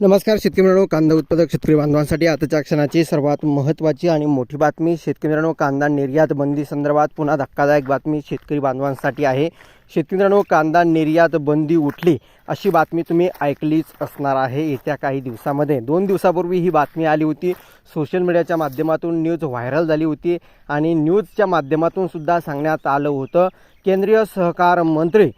नमस्कार शेतकरी मित्रांनो कांदा उत्पादक शेतकरी बांधवांसाठी आताच्या क्षणाची सर्वात महत्त्वाची आणि मोठी बातमी. शेतकरी मित्रांनो कांदा निर्यात बंदी संदर्भात पुन्हा धक्कादायक बातमी शेतकरी बांधवांसाठी आहे. शेतकरी मित्रांनो कांदा निर्यात बंदी उठली अशी बातमी तुम्ही ऐकलीच असणार आहे. येत्या काही दिवसामध्ये दोन दिवसापूर्वी ही बातमी आली होती. सोशल मीडियाच्या माध्यमातून न्यूज व्हायरल झाली होती आणि न्यूजच्या माध्यमातून सुद्धा सांगण्यात आलं होतं. केंद्रीय सहकार मंत्री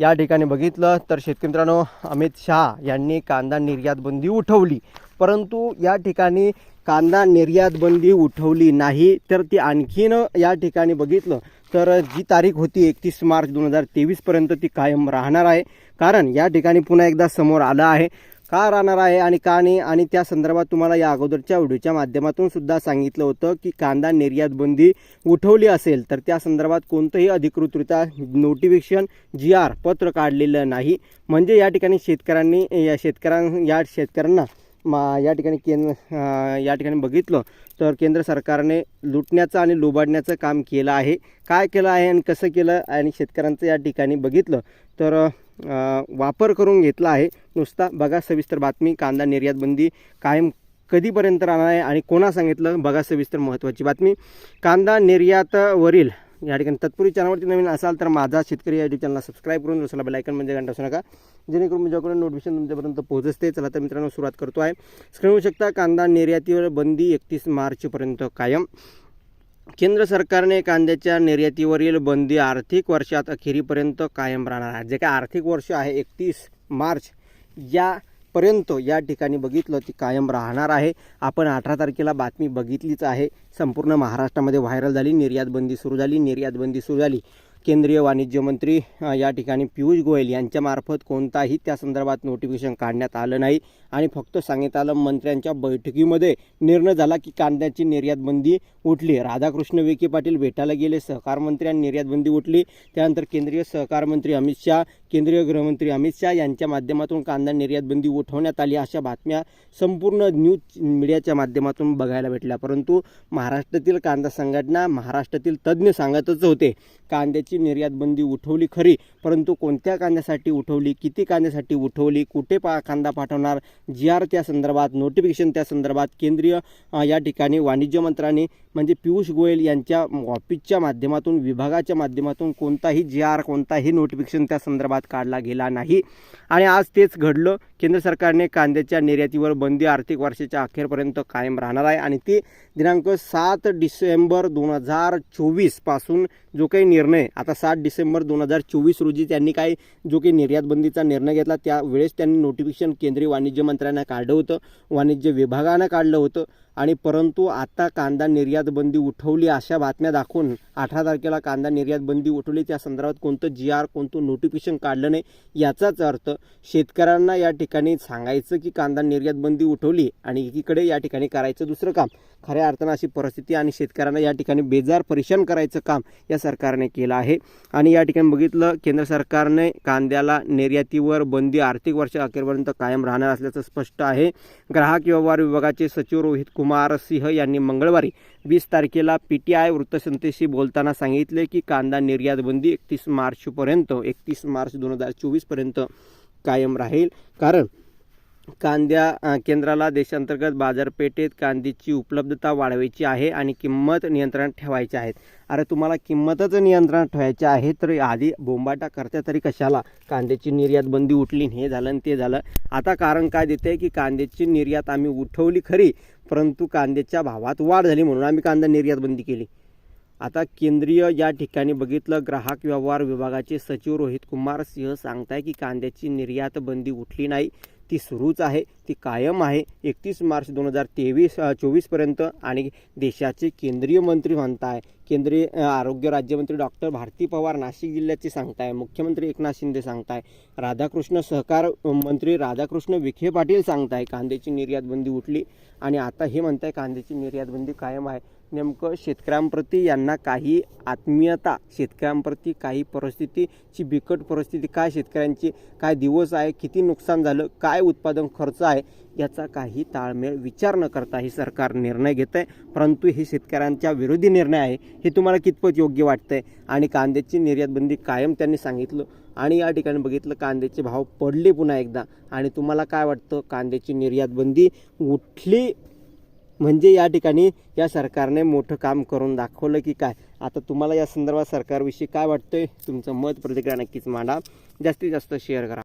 या ठिकाणी बघितलं तर शेतकरी मित्रांनो अमित शहा यांनी कांदा निर्यात बंदी उठवली. परंतु या ठिकाणी कांदा निर्यात बंदी उठवली नाही तर ती आणखीन या ठिकाणी बघितलं तर जी तारीख होती एकतीस मार्च दोन हजार तेवीसपर्यंत ती कायम राहणार आहे. कारण या ठिकाणी पुन्हा एकदा समोर आलं आहे का राहणार आहे आणि का नाही? आणि त्या संदर्भात तुम्हाला या अगोदरच्या व्हिडिओच्या माध्यमातून सुद्धा सांगितलं होतं की कांदा निर्यात बंदी उठवली असेल तर त्या संदर्भात कोणतंही अधिकृतरित्या नोटिफिकेशन जी आर पत्र काढलेलं नाही. म्हणजे या ठिकाणी शेतकऱ्यांनी या शेतकऱ्यां या शेतकऱ्यांना मा या ठिकाणी केंद्र या ठिकाणी बघितलं तर केंद्र सरकारने लुटण्याचं आणि लुबाडण्याचं काम केलं आहे. काय केलं आहे आणि कसं केलं आणि शेतकऱ्यांचं या ठिकाणी बघितलं तर वापर करून घेतला आहे. नुसता बघा सविस्तर बातमी कांदा निर्यात बंदी कायम कधीपर्यंत राहणार आहे आणि कोणा सांगितलं? बघा सविस्तर महत्त्वाची बातमी. कांदा निर्यातवरील या ठिकाणी तत्पूर्वी चॅनलवरती नवीन असाल तर माझा शेतकरी या चॅनलला सबस्क्राईब करून दुसरा बेलायकन म्हणजे घंटा असू नका. जेणेकरून माझ्याकडून नोटिफिकेशन तुमच्यापर्यंत पोहोचते चला तर मित्रांनो सुरुवात करतो आहे. स्क्रीन होऊ शकता कांदा निर्यातीवर बंदी एकतीस मार्चपर्यंत कायम. केंद्र सरकारने कांद्याच्या निर्यातीवरील बंदी आर्थिक वर्षात अखेरीपर्यंत कायम राहणार आहे. जे काय आर्थिक वर्ष आहे एकतीस मार्च यापर्यंत या ठिकाणी बघितलं ती कायम राहणार आहे. आपण अठरा तारखेला बातमी बघितलीच आहे. संपूर्ण महाराष्ट्रामध्ये व्हायरल झाली निर्यात बंदी सुरू झाली निर्यात बंदी सुरू झाली. केंद्रीय वाणिज्य मंत्री या ठिकाणी पियुष गोयल यांच्यामार्फत कोणताही त्या संदर्भात नोटिफिकेशन काढण्यात आलं नाही. आणि फक्त सांगण्यात आलं मंत्र्यांच्या बैठकीमध्ये निर्णय झाला की कांद्याची निर्यात बंदी उठली. राधाकृष्ण विखे पाटील भेटायला गेले सहकार मंत्री आणि निर्यातबंदी उठली. त्यानंतर केंद्रीय सहकार मंत्री अमित शहा केंद्रीय गृहमंत्री अमित शहा यांच्या माध्यमातून कांदा निर्यात बंदी उठवण्यात आली अशा बातम्या संपूर्ण न्यूज मीडियाच्या माध्यमातून बघायला भेटल्या. परंतु महाराष्ट्रातील कांदा संघटना महाराष्ट्रातील तज्ज्ञ सांगतच होते कांद्याची निर्यात बंदी उठवली खरी परंतु कोणत्या कांद्यासाठी उठवली किती कांद्यासाठी उठवली कुठे पा कांदा पाठवणार? जी आर त्या संदर्भात नोटिफिकेशन त्या संदर्भात केंद्रीय या ठिकाणी वाणिज्य मंत्र्यांनी म्हणजे पियुष गोयल यांच्या ऑफिसच्या माध्यमातून विभागाच्या माध्यमातून कोणताही जी आर कोणताही नोटिफिकेशन त्या संदर्भात काढला गेला नाही. आणि आज तेच घडलं. केंद्र सरकारने कांद्याच्या निर्यातीवर बंदी आर्थिक वर्षाच्या अखेरपर्यंत कायम राहणार आहे. आणि ते दिनांक सात डिसेंबर दोन हजार चोवीसपासून जो काही निर्णय आता सात डिसेंबर दोन हजार चोवीस रोजी त्यांनी काय जो काही निर्यात बंदीचा निर्णय घेतला त्यावेळेस त्यांनी नोटिफिकेशन केंद्रीय वाणिज्य मंत्र्यांना काढलं होतं. वाणिज्य विभागानं काढलं होतं. आणि परंतु आता कांदा निर्यात बंदी उठवली अशा बातम्या दाखवून अठरा तारखेला कांदा निर्यात बंदी उठवली. त्या संदर्भात कोणतं जी आर कोणतं नोटिफिकेशन काढलं नाही याचाच अर्थ शेतकऱ्यांना या ठिकाणी सांगायचं की कांदा निर्यात बंदी उठवली आणि एकीकडे या ठिकाणी करायचं दुसरं काम. खऱ्या अर्थानं अशी परिस्थिती आणि शेतकऱ्यांना या ठिकाणी बेजार परेशान करायचं काम या सरकारने केलं आहे. आणि या ठिकाणी बघितलं केंद्र सरकारने कांद्याला निर्यातीवर बंदी आर्थिक वर्ष अखेरपर्यंत कायम राहणार असल्याचं स्पष्ट आहे. ग्राहक व्यवहार विभागाचे सचिव रोहित कुमार सिंह यांनी मंगळवारी वीस तारखेला पी टी आय वृत्तसंस्थेशी बोलताना सांगितले की कांदा निर्यात बंदी एकतीस मार्चपर्यंत एकतीस मार्च दोन हजार चोवीसपर्यंत कायम राहील. कारण कांद्या केंद्राला देशांतर्गत बाजारपेठेत कांद्याची उपलब्धता वाढवायची आहे आणि किंमत नियंत्रणात ठेवायची आहेत अरे तुम्हाला किंमतच नियंत्रणात ठेवायची आहे तर आधी बोंबाटा करता तरी कशाला? कांद्याची निर्यात बंदी उठली हे झालं आणि ते झालं. आता कारण काय देते की कांद्याची निर्यात आम्ही उठवली खरी परंतु कांद्याच्या भावात वाढ झाली म्हणून आम्ही कांदा निर्यात बंदी केली. आता केंद्रीय या ठिकाणी बघितलं ग्राहक व्यवहार विभागाचे सचिव रोहित कुमार सिंह सांगताय की कांद्याची निर्यात बंदी उठली नाही ती सुरूच आहे ती कायम आहे. एकतीस मार्च दोन हजार तेवीस चोवीसपर्यंत आणि देशाचे केंद्रीय मंत्री म्हणताय केंद्रीय आरोग्य राज्यमंत्री डॉक्टर भारती पवार नाशिक जिल्ह्याचे सांगताय. मुख्यमंत्री एकनाथ शिंदे सांगताय. राधाकृष्ण सहकार मंत्री राधाकृष्ण विखे पाटील सांगताय. कांद्याची निर्यात बंदी उठली आणि आता हे म्हणताय कांद्याची निर्यात बंदी कायम आहे. नेमकं शेतकऱ्यांप्रती यांना काही आत्मीयता शेतकऱ्यांप्रती काही परिस्थितीची बिकट परिस्थिती काय शेतकऱ्यांची काय दिवस आहे किती नुकसान झालं काय उत्पादन खर्च आहे याचा काही ताळमेळ विचार न करता हे सरकार निर्णय घेत आहे परंतु हे शेतकऱ्यांच्या विरोधी निर्णय आहे हे तुम्हाला कितपत योग्य वाटतं आहे आणि कांद्याची निर्यातबंदी कायम त्यांनी सांगितलं आणि या ठिकाणी बघितलं कांद्याचे भाव पडले पुन्हा एकदा. आणि तुम्हाला काय वाटतं? कांद्याची निर्यातबंदी कुठली उठली म्हणजे या ठिकाणी या सरकारने मोठं काम करून दाखवलं की काय? आता तुम्हाला या संदर्भात सरकारविषयी काय वाटतंय? तुमचं मत प्रतिक्रिया नक्कीच मांडा. जास्तीत जास्त शेअर करा.